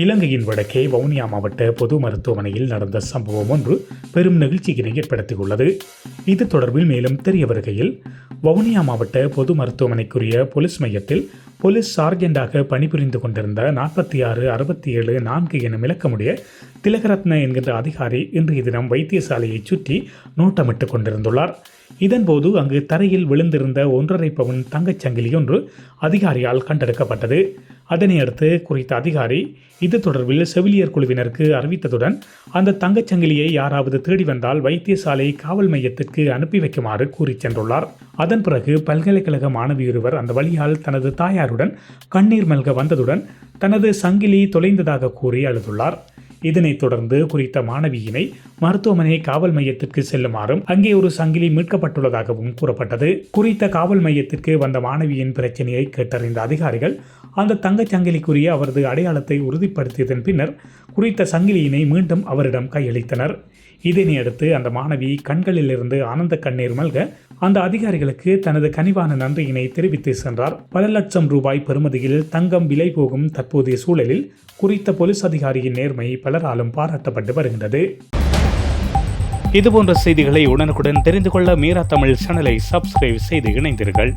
இலங்கையின் வடக்கே வவுனியா மாவட்ட பொது மருத்துவமனையில் நடந்த சம்பவம் ஒன்று பெரும் நெகிழ்ச்சியினை ஏற்படுத்தியுள்ளது. இது தொடர்பில் மேலும் தெரிய வருகையில் வவுனியா மாவட்ட பொது மருத்துவமனைக்குரிய போலீஸ் மையத்தில் போலீஸ் சார்ஜெண்டாக பணிபுரிந்து கொண்டிருந்த நாற்பத்தி ஆறு அறுபத்தி ஏழு நான்கு எனும் இலக்கமுடைய திலகரத்ன என்கின்ற அதிகாரி இன்றைய தினம் வைத்தியசாலையை சுற்றி நோட்டமிட்டுக் கொண்டிருந்துள்ளார். இதன்போது அங்கு தரையில் விழுந்திருந்த ஒன்றரை பவுன் தங்கச் சங்கிலி ஒன்று அதிகாரியால் கண்டெடுக்கப்பட்டது. அதனை அடுத்து குறித்த அதிகாரி இது தொடர்பில் செவிலியர் குழுவினருக்கு அறிவித்ததுடன் அந்த தங்கச்சங்கிலியை யாராவது தேடி வந்தால் வைத்தியசாலை காவல் மையத்திற்கு அனுப்பி வைக்குமாறு கூறிச் சென்றுள்ளார். அதன் பிறகு பல்கலைக்கழக மாணவியொருவர் அந்த வழியால் தனது தாயாருடன் கண்ணீர் மல்க வந்ததுடன் தனது சங்கிலி தொலைந்ததாக கூறி அழுதுள்ளார். இதனைத் தொடர்ந்து குறித்த மாணவியினை மருத்துவமனை காவல் மையத்திற்கு செல்லுமாறும் அங்கே ஒரு சங்கிலி மீட்கப்பட்டுள்ளதாகவும் கூறப்பட்டது. குறித்த காவல் மையத்திற்கு வந்த மாணவியின் பிரச்சனையை கேட்டறிந்த அதிகாரிகள் அந்த தங்கச் சங்கிலிக்குரிய அவரது அடையாளத்தை உறுதிப்படுத்தியதன் பின்னர் குறித்த சங்கிலியினை மீண்டும் அவரிடம் கையளித்தனர். இதனை அடுத்து அந்த மாணவி கண்களிலிருந்து ஆனந்த கண்ணீர் மல்க அந்த அதிகாரிகளுக்கு தனது கனிவான நன்றியினை தெரிவித்து சென்றார். பல லட்சம் ரூபாய் பெறுமதியில் தங்கம் விலை போகும் தற்போதைய சூழலில் குறித்த போலீஸ் அதிகாரியின் நேர்மை பலராலும் பாராட்டப்பட்டு வருகின்றது. இதுபோன்ற செய்திகளை உடனுக்குடன் தெரிந்து கொள்ள மீரா தமிழ் சேனலை சப்ஸ்கிரைப் செய்து இணைந்தீர்கள்